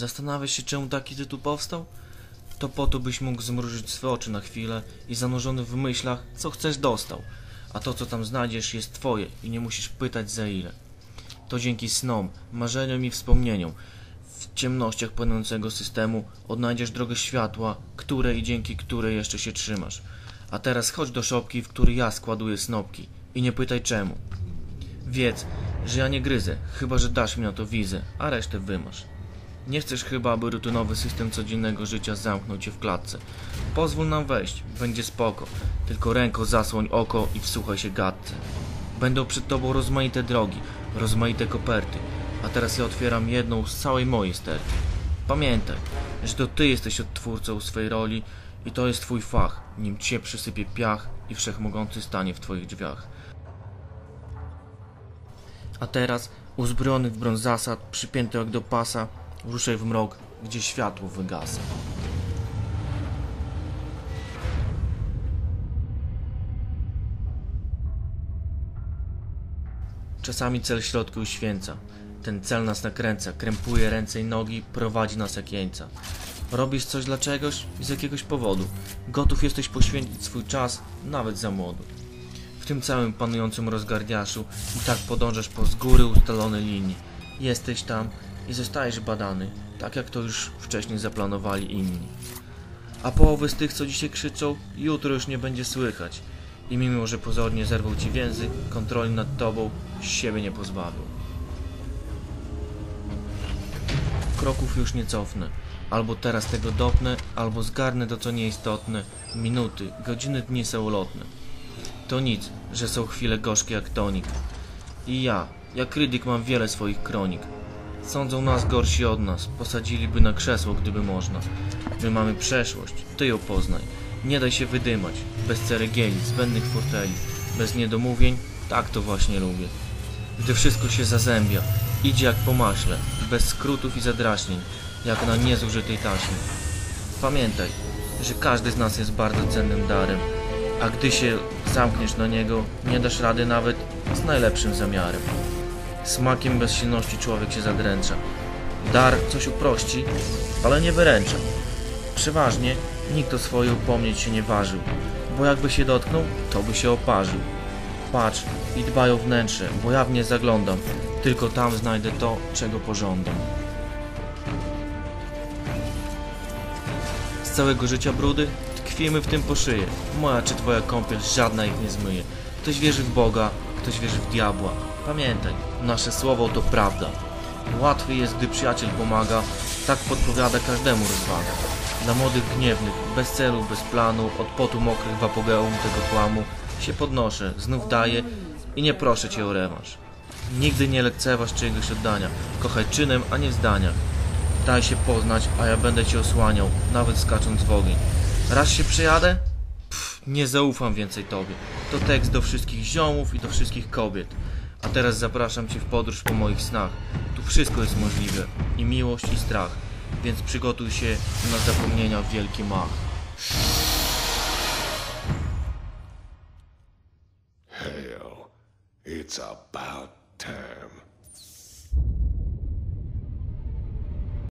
Zastanawiasz się, czemu taki tytuł powstał? To po to, byś mógł zmrużyć swe oczy na chwilę i zanurzony w myślach, co chcesz dostał. A to, co tam znajdziesz, jest twoje i nie musisz pytać za ile. To dzięki snom, marzeniom i wspomnieniom w ciemnościach płynącego systemu odnajdziesz drogę światła, której i dzięki której jeszcze się trzymasz. A teraz chodź do szopki, w której ja składuję snopki i nie pytaj czemu. Wiedz, że ja nie gryzę, chyba że dasz mi na to wizę, a resztę wymasz. Nie chcesz chyba, aby rutynowy system codziennego życia zamknął cię w klatce. Pozwól nam wejść, będzie spoko. Tylko ręko zasłoń oko i wsłuchaj się gadce. Będą przed tobą rozmaite drogi, rozmaite koperty, a teraz ja otwieram jedną z całej mojej sterty. Pamiętaj, że to ty jesteś odtwórcą swej roli i to jest twój fach, nim cię przysypie piach i wszechmogący stanie w twoich drzwiach. A teraz, uzbrojony w brąz zasad, przypięty jak do pasa, ruszaj w mrok, gdzie światło wygasa. Czasami cel środki uświęca. Ten cel nas nakręca, krępuje ręce i nogi, prowadzi nas jak jeńca. Robisz coś dla czegoś i z jakiegoś powodu. Gotów jesteś poświęcić swój czas, nawet za młodu. W tym całym panującym rozgardiaszu i tak podążasz po z góry ustalonej linii. Jesteś tam i zostajesz badany, tak jak to już wcześniej zaplanowali inni. A połowy z tych, co dzisiaj krzyczą, jutro już nie będzie słychać. I mimo, że pozornie zerwał ci więzy, kontroli nad tobą siebie nie pozbawił. Kroków już nie cofnę. Albo teraz tego dopnę, albo zgarnę to, co nieistotne. Minuty, godziny, dni są ulotne. To nic, że są chwile gorzkie jak tonik. I ja, jak rydyk mam wiele swoich kronik. Sądzą nas gorsi od nas, posadziliby na krzesło, gdyby można. My mamy przeszłość, ty ją poznaj. Nie daj się wydymać, bez ceregieli, zbędnych forteli, bez niedomówień, tak to właśnie lubię. Gdy wszystko się zazębia, idzie jak po maśle, bez skrótów i zadraśnień, jak na niezużytej taśmie. Pamiętaj, że każdy z nas jest bardzo cennym darem, a gdy się zamkniesz na niego, nie dasz rady nawet z najlepszym zamiarem. Smakiem bezsilności człowiek się zadręcza. Dar coś uprości, ale nie wyręcza. Przeważnie nikt o swoje upomnieć się nie ważył, bo jakby się dotknął, to by się oparzył. Patrz i dbaj o wnętrze, bo ja w nie zaglądam, tylko tam znajdę to, czego pożądam. Z całego życia brudy tkwimy w tym po szyję. Moja czy twoja kąpiel żadna ich nie zmyje. Ktoś wierzy w Boga, ktoś wierzy w diabła. Pamiętaj, nasze słowo to prawda. Łatwiej jest, gdy przyjaciel pomaga, tak podpowiada każdemu rozwaga. Dla młodych gniewnych, bez celu, bez planu, od potu mokrych w apogeum tego kłamu się podnoszę, znów daję i nie proszę cię o rewanż. Nigdy nie lekceważ czyjegoś oddania, kochaj czynem, a nie w zdaniach. Daj się poznać, a ja będę cię osłaniał, nawet skacząc w ogień. Raz się przejadę? Pff, nie zaufam więcej tobie. To tekst do wszystkich ziomów i do wszystkich kobiet. A teraz zapraszam cię w podróż po moich snach. Tu wszystko jest możliwe. I miłość, i strach. Więc przygotuj się na zapomnienia w wielki mach. Hell, it's about time.